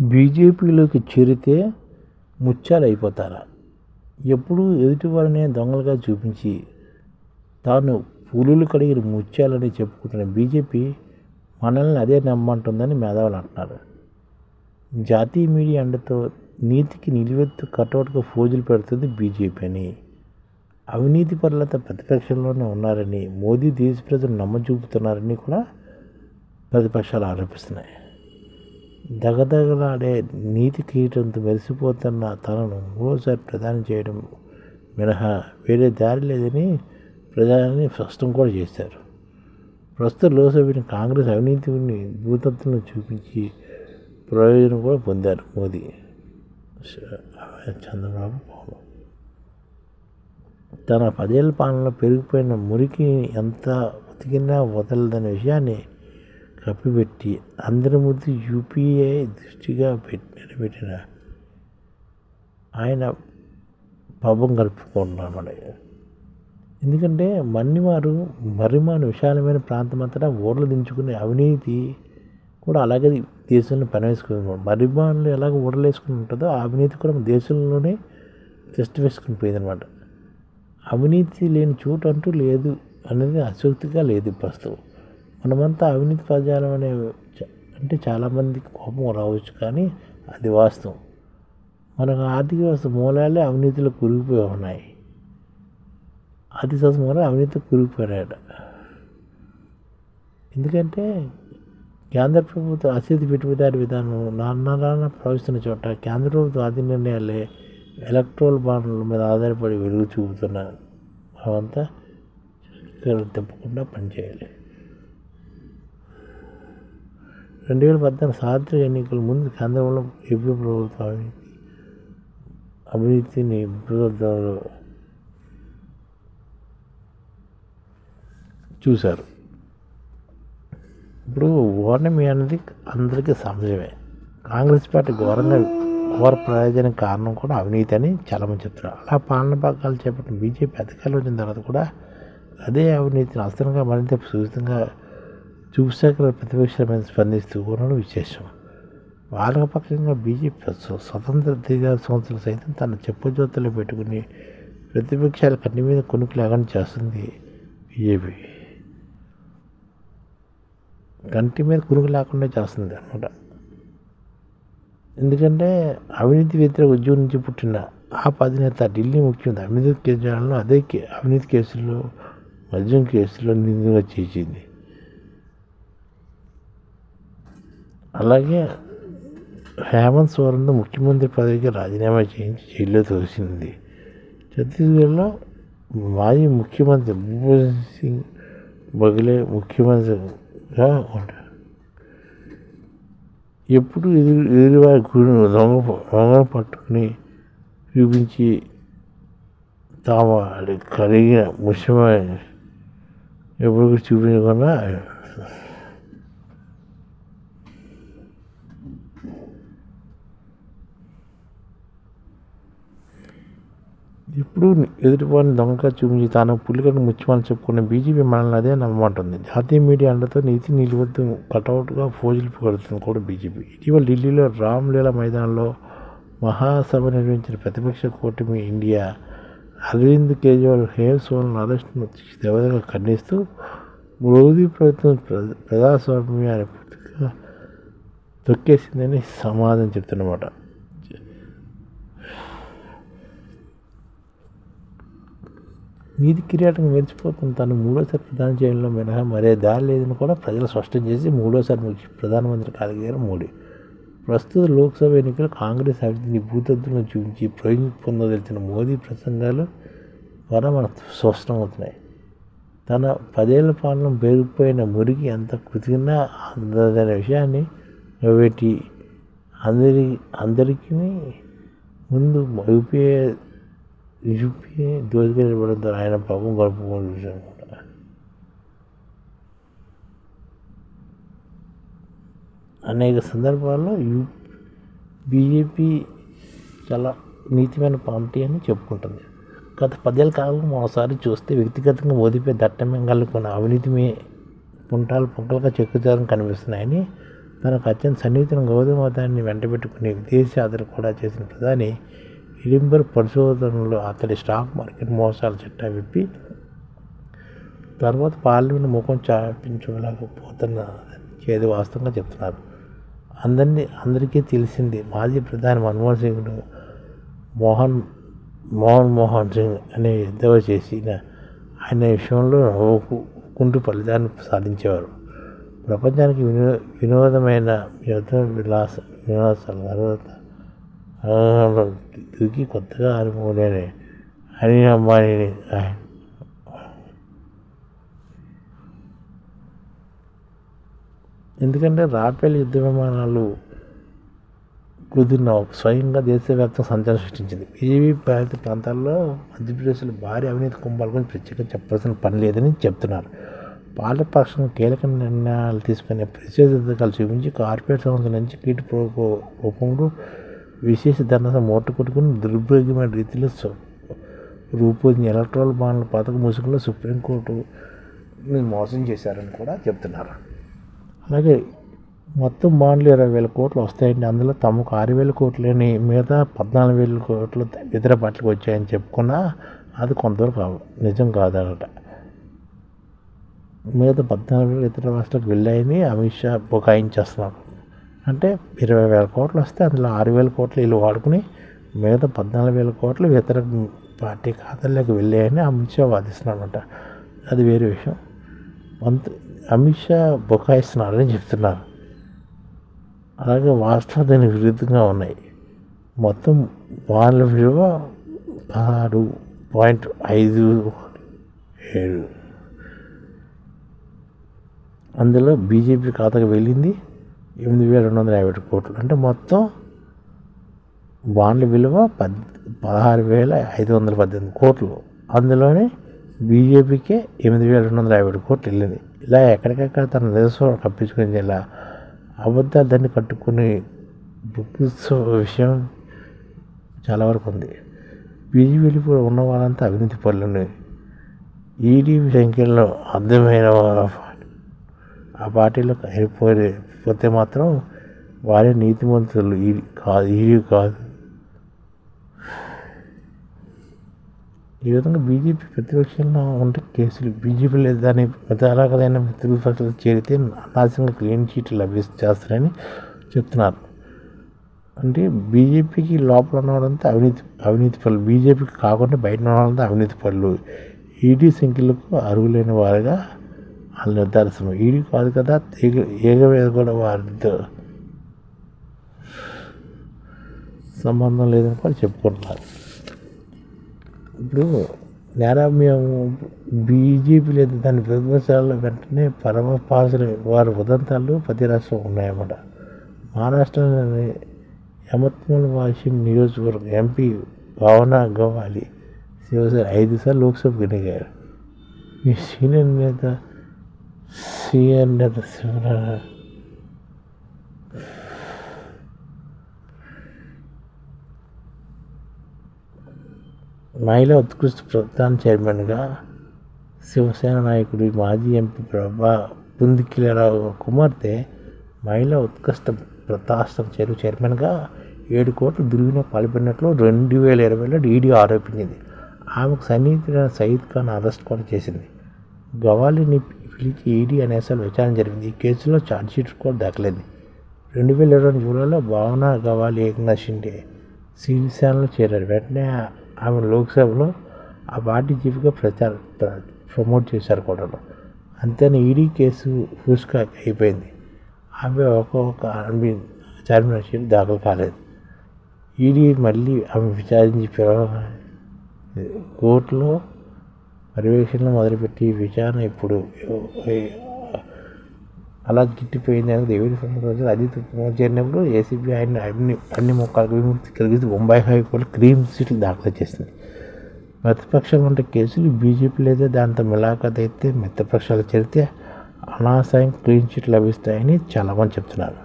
బీజేపీలోకి చేరితే ముత్యాలు అయిపోతారా ఎప్పుడూ ఎదుటివారినే దొంగలుగా చూపించి తాను పులులు కడిగిన ముత్యాలని చెప్పుకుంటున్న బీజేపీ మనల్ని అదే నమ్మంటుందని మేధావులు అంటున్నారు. జాతీయ మీడియా అండతో నీతికి నిలువెత్తు కటౌట్గా ఫోజులు పెడుతుంది బీజేపీ అని. అవినీతి పరులత ప్రతిపక్షంలోనే ఉన్నారని మోదీ దేశ ప్రజలు నమ్మచూపుతున్నారని కూడా ప్రతిపక్షాలు ఆరోపిస్తున్నాయి. దగదగలాడే నీతి కిరీటంతో మెరిసిపోతున్న తనను మూడోసారి ప్రధాని చేయడం మినహా వేరే దారి లేదని ప్రధాని స్పష్టం కూడా చేశారు. ప్రస్తుత లోక్సభని కాంగ్రెస్ అవినీతిని భూతత్వం చూపించి ప్రయోజనం కూడా పొందారు మోదీ. చంద్రబాబు పవన్ తన పదేళ్ళ పాలనలో పెరిగిపోయిన మురికి ఎంత ఉతికినా వదలదనే విషయాన్ని కప్పిపెట్టి అందరి ముందు యూపీఏ దృష్టిగా పెట్టి నిలబెట్టిన ఆయన పాపం గడుపుకుంటున్నామని ఎందుకంటే మన్నివారు మరిమాను విశాలమైన ప్రాంతం అంతటా ఓట్లు దించుకునే అవినీతి కూడా అలాగే దేశంలో పనివేసుకుని మరిమానులు ఎలాగ ఓడలేసుకుని ఉంటుందో ఆ అవినీతి కూడా దేశంలోనే టెస్ట్ వేసుకుని పోయిందనమాట అవినీతి లేని చోటు అంటూ లేదు అనేది అసక్తిగా లేదు ప్రస్తుతం. మనమంతా అవినీతి పదజాలం అనే అంటే చాలామందికి కోపం రావచ్చు కానీ అది వాస్తవం. మన ఆర్థిక వ్యవస్థ మూలాలే అవినీతిలో కురిగిపోయి ఉన్నాయి. ఆర్థిక వ్యవస్థ మూలాలు అవినీతి కురిగిపోయాడు ఎందుకంటే కేంద్ర ప్రభుత్వం అతిథి పెట్టుబడిదారి విధానం నాన్న ప్రవహిస్తున్న చోట కేంద్ర ప్రభుత్వం ఆది నిర్ణయాలే ఎలక్ట్రోల్ బాండ్ల మీద ఆధారపడి వెలుగు చూపుతున్న అవంతా తప్పకుండా పనిచేయాలి రెండు వేల పద్నాలుగు సార్వత్రిక ఎన్నికల ముందు కేంద్రంలో ఏపీ ప్రభుత్వం అభివృద్ధిని ప్రభుత్వంలో చూశారు. ఇప్పుడు ఓటమి అనేది అందరికీ సహజమే. కాంగ్రెస్ పార్టీ ఘోరంగా ఘోర ప్రయోజనం కారణం కూడా అవినీతి అని చాలామంది చెప్తున్నారు. అలా పాలన పగ్గాలు చేపట్టిన బీజేపీ అధికారులు వచ్చిన తర్వాత కూడా అదే అవినీతిని అస్త్రంగా మరింత సుచితంగా చూశాఖల ప్రతిపక్షమైన స్పందిస్తూ ఉండడం విశేషం. పాలకపక్షంగా బీజేపీ స్వతంత్ర దిగాల సంస్థలు సైతం తన చెప్పుజోతలో పెట్టుకుని ప్రతిపక్షాల కంటి మీద కొనుక్కు లేకుండా చేస్తుంది బీజేపీ. కంటి మీద కురుగు లేకుండా చేస్తుంది అనమాట ఎందుకంటే అవినీతి వ్యతిరేక ఉద్యోగం నుంచి పుట్టిన ఆ అధినేత ఢిల్లీ ముఖ్యమంత్రి అవినీతి కేజ్రీవాల్ను అదే అవినీతి కేసుల్లో మద్యం కేసులో నిందగా చేసింది. అలాగే హేమంత్ సోరెన్తో ముఖ్యమంత్రి పదవికి రాజీనామా చేయించి జైల్లో తోసింది. ఛత్తీస్గఢ్లో మాజీ ముఖ్యమంత్రి భూపేంద్ర సింగ్ బగలే ముఖ్యమంత్రిగా ఉంటారు. ఎప్పుడు ఎదురు ఎదురువారి గుడిని దొంగ దొంగను పట్టుకుని చూపించి తాము కలిగిన ముఖ్యమైన ఎప్పుడు చూపించకుండా ఎప్పుడు ఎదుటివారిని దొంగగా చూపించి తాను పులికను ముచ్చమని చెప్పుకున్న బీజేపీ మనల్ని అదే నమ్మమంటుంది జాతీయ మీడియా అండతో నీతి నిలువద్దు కటౌట్గా ఫోజులు పడుతుంది కూడా బీజేపీ. ఇటీవల ఢిల్లీలో రామ్లీలా మైదానంలో మహాసభ నిర్వహించిన ప్రతిపక్ష కూటమి ఇండియా అరవింద్ కేజ్రీవాల్ హేమ్ సోన్ అరెస్ట్ను దేవతగా ఖండిస్తూ మోదీ ప్రభుత్వం ప్రజాస్వామ్యాన్ని పూర్తిగా తొక్కేసిందని సమాధానం చెప్తున్నమాట. నీతి కిరీటం మెరిచిపోతుంది తను మూడోసారి ప్రధాని చేయడంలో మినహా మరే దారి లేదని కూడా ప్రజలు స్పష్టం చేసి మూడోసారి ప్రధానమంత్రి కాగలిగారు మోడీ. ప్రస్తుత లోక్సభ ఎన్నికలు కాంగ్రెస్ అభివృద్ధిని భూతత్తులను చూపించి ప్రయోజనం పొందదలిచిన మోదీ ప్రసంగాలు ద్వారా మనకు స్పష్టమవుతున్నాయి. తన పదేళ్ళ పాలన పెరిగిపోయిన మురికి ఎంత కుతికినా అందదనే విషయాన్ని పెట్టి అందరి అందరికీ ముందు యూపీఏ యూపీఏ దోచుకెళ్ళబడంతో ఆయన పాపం గడుపుకొని చూశాను కూడా అనేక సందర్భాల్లో యూ బీజేపీ చాలా నీతిమైన పార్టీ అని చెప్పుకుంటుంది. గత పదేళ్ళ కాలంలో ఒకసారి చూస్తే వ్యక్తిగతంగా మోదీపై దట్టమే కలుగుకున్న అవినీతిమే పుంటాలు పుంటలుగా చెక్కుతారని కనిపిస్తున్నాయని తనకు అత్యంత సన్నిహితులను గౌతమ మతాన్ని వెంటబెట్టుకుని విదేశీ ఆదరణ కూడా చేసిన ప్రధాని ఎడింబర్గ్ పరిశోధనలో అతడి స్టాక్ మార్కెట్ మోసాల చట్టా విప్పి తర్వాత పార్లమెంట్ ముఖం చాపించలేకపోతున్న చేది వాస్తవంగా చెప్తున్నారు. అందరినీ అందరికీ తెలిసింది మాజీ ప్రధాని మన్మోహన్ సింగ్ మోహన్ మోహన్ మోహన్ సింగ్ అనే ఎద్దవ చేసిన ఆయన విషయంలో నవ్వుకుంటూ ఫలితాన్ని సాధించేవారు. ప్రపంచానికి వినో వినోదమైన యుద్ధ విలాస విలాసాల తర్వాత దూకి కొత్తగా ఆరిపోలేని అని అమ్మాయిని ఎందుకంటే రాఫెల్ యుద్ధ విమానాలు కుదిరిన స్వయంగా దేశవ్యాప్తంగా సంచలనం సృష్టించింది. బీజేపీ బాధిత ప్రాంతాల్లో మధ్యప్రదేశ్లో భారీ అవినీతి కుంభాల గురించి ప్రత్యేకంగా చెప్పాల్సిన పని లేదని చెప్తున్నారు. పాలపక్షం కీలక నిర్ణయాలు తీసుకునే ప్రత్యేక చూపించి కార్పొరేట్ సంస్థల నుంచి కీటు రూపంలో విశేష ధన మూట కొట్టుకుని దుర్భాగ్యమైన రీతిలో రూపొందించి ఎలక్ట్రాల్ బాండ్ల పథకం ముసుగులో సుప్రీంకోర్టు మోసం చేశారని కూడా చెప్తున్నారు. అలాగే మొత్తం బాండ్లు ఇరవై వేల కోట్లు వస్తాయండి. అందులో తమకు ఆరు వేల కోట్లని మిగతా పద్నాలుగు వేల కోట్లు ఇతర బట్టలకు వచ్చాయని చెప్పుకున్నా అది కొంతవరకు నిజం కాదనట మిగతా పద్నాలుగు వేలు ఇతర రాష్ట్రాలకు వెళ్ళాయని అమిత్ షా బుకాయించేస్తున్నారు. అంటే ఇరవై వేల కోట్లు వస్తే అందులో ఆరు వేల కోట్లు వీళ్ళు వాడుకుని మిగతా పద్నాలుగు వేల కోట్లు ఇతర పార్టీ ఖాతాల్లోకి వెళ్ళాయని అమిత్ షా వాదిస్తున్నారన్నమాట. అది వేరే విషయం. మంత్ అమిత్ షా బొకాయిస్తున్నాడని చెప్తున్నారు. అలాగే వాస్తవం దీనికి విరుద్ధంగా ఉన్నాయి. మొత్తం వాళ్ళ విలువ పదహారు పాయింట్ ఐదు ఏడు. అందులో బీజేపీ ఖాతాకు వెళ్ళింది. ఎనిమిది వేల రెండు వందల యాభై కోట్లు. అంటే మొత్తం బాండ్ల విలువ పద్ పదహారు వేల ఐదు వందల పద్దెనిమిది కోట్లు. అందులోనే బీజేపీకే ఎనిమిది వేల రెండు వందల యాభై కోట్లు వెళ్ళింది. ఇలా ఎక్కడికక్కడ తన నిరసన కప్పించుకుని ఇలా అబద్ధాలు దాన్ని కట్టుకుని బుక్స్ విషయం చాలా వరకు ఉంది. బీజేపీలో ఉన్న వాళ్ళంతా అవినీతి పనులని ఈడీ సంఖ్యలో అర్థమైన ఆ పార్టీలో లేకపోతే మాత్రం వారే నీతిమంతులు. ఈ కాదు ఈ కాదు. ఈ విధంగా బీజేపీ ప్రతిపక్షంలో ఉంటే కేసులు బీజేపీ లేదని అలాగదైనా ప్రతిపక్షాలు చేరితే నాశనంగా క్లీన్ చీట్ లభిస్తు చేస్తారని చెప్తున్నారు. అంటే బీజేపీకి లోపల ఉన్న అవినీతి అవినీతి పనులు బీజేపీకి కాకుండా బయట ఉన్న వాళ్ళంతా అవినీతి పనులు ఈడీ సంఖ్యలకు అరుగులైన వారుగా అని నిర్ధారిస్తున్నాం. ఈడి కాదు కదా ఏగ ఏగవేద కూడా వారితో సంబంధం లేదని కూడా చెప్పుకుంటున్నారు. ఇప్పుడు నేరా మేము బీజేపీ లేదు దాని ప్రతిపక్షాల్లో వెంటనే పరమ పాసులు వారి ఉదంతాలు ప్రతి రాష్ట్రం ఉన్నాయన్నమాట. మహారాష్ట్రలోని యమత్మల్ వాషిం నియోజకవర్గం ఎంపీ భావన గవాలి శివసేన ఐదు సార్లు లోక్సభ ఎన్నికయ్యారు. మీ సీనియర్ నేత సిఎన్ నేత శివనారాయణ మహిళా ఉత్కృష్ట ప్రధాన చైర్మన్గా శివసేన నాయకుడు మాజీ ఎంపీ ప్రభా పుందికిలరావు కుమార్తె మహిళా ఉత్కృష్ట ప్రతాష్టం చెరువు చైర్మన్గా ఏడు కోట్లు దుర్వినియోగం పాల్పడినట్లు రెండు వేల ఇరవైలో ఈడీ ఆరోపించింది. ఆమెకు సన్నిహితుడైన సయీద్ ఖాన్ అరెస్ట్ కూడా చేసింది. గవాలిని పిలిచి ఈడీ అనేసారి విచారణ జరిగింది ఈ కేసులో ఛార్జ్షీట్ కూడా దాఖలైంది. రెండు వేల ఇరవై జూలైలో భావన గవాలి ఏకనాథ్ షిండే శివసేనలో చేరారు. వెంటనే ఆమె లోక్సభలో ఆ పార్టీ చీఫ్గా ప్రచార ప్రమోట్ చేశారు కూడా అంతేనా ఈడీ కేసు ఫుస్కా అయిపోయింది. ఆమె ఒక్కొక్క చార్మినార్ షీట్ దాఖలు కాలేదు. ఈడీ మళ్ళీ ఆమె విచారించి కోర్టులో పర్యవేక్షణ మొదలుపెట్టి విచారణ ఇప్పుడు అలా గిట్టిపోయింది అని దేవుడి రోజు అజిత్ కుమార్ చేరినప్పుడు ఏసీబీ ఆయన అన్ని అన్ని మొక్కలకు విముక్తి కలిగిస్తూ బొంబాయి హైకోర్టు క్రీమ్ సీట్లు దాఖలు చేసింది. మిత్రపక్షాలు ఉంటే కేసులు బీజేపీ లేదా దాంతో మిలాఖత్ అయితే మిత్రపక్షాలు చేరితే అనాశయం క్లీన్ చిట్ లభిస్తాయని చాలామంది చెప్తున్నారు.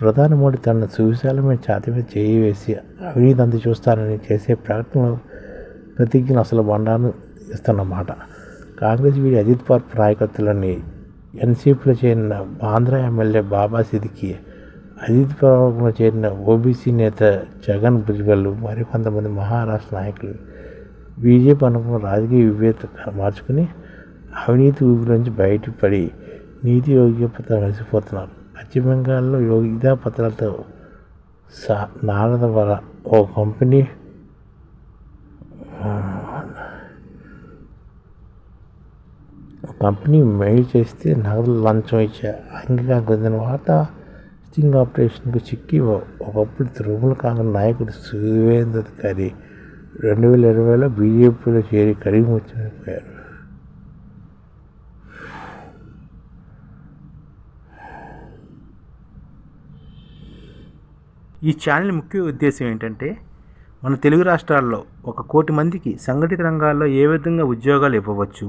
ప్రధాని మోడీ తన సువిశాలమైన ఛాతి మీద చేయి వేసి అవినీతి అంది చూస్తానని చేసే ప్రకటనలు ప్రతిజ్ఞ అసలు బండాను ఇస్తున్నమాట. కాంగ్రెస్ వీడి అజిత్ పవార్ నాయకత్వంలోని ఎన్సీపీలో చేరిన ఆంధ్ర ఎమ్మెల్యే బాబా సిద్దికి అజిత్ పవార్లో చేరిన ఓబీసీ నేత జగన్ భుజ్బల్ మరికొంతమంది మహారాష్ట్ర నాయకులు బీజేపీ అనుకున్న రాజకీయ విభేత మార్చుకుని అవినీతి ఊపిలోంచి బయటపడి నీతి యోగ్య పత్రాలు కలిసిపోతున్నారు పశ్చిమ బెంగాల్లో యోగ్యతా పత్రాలతో సా నారద వల ఓ కంపెనీ కంపెనీ మెయిల్ చేస్తే నగదు లంచం ఇచ్చే అంగీకారం పొందిన వార్త స్టింగ్ ఆపరేషన్కు చిక్కి ఒకప్పుడు తృణమూల కాంగ్రెస్ నాయకుడు సువేంద్ర అధికారి రెండు వేల ఇరవైలో బీజేపీలో చేరి కడిగిముచ్చిపోయారు ఈ ఛానల్ ముఖ్య ఉద్దేశం ఏంటంటే మన తెలుగు రాష్ట్రాల్లో ఒక కోటి మందికి సంఘటిత రంగాల్లో ఏ విధంగా ఉద్యోగాలు ఇవ్వవచ్చు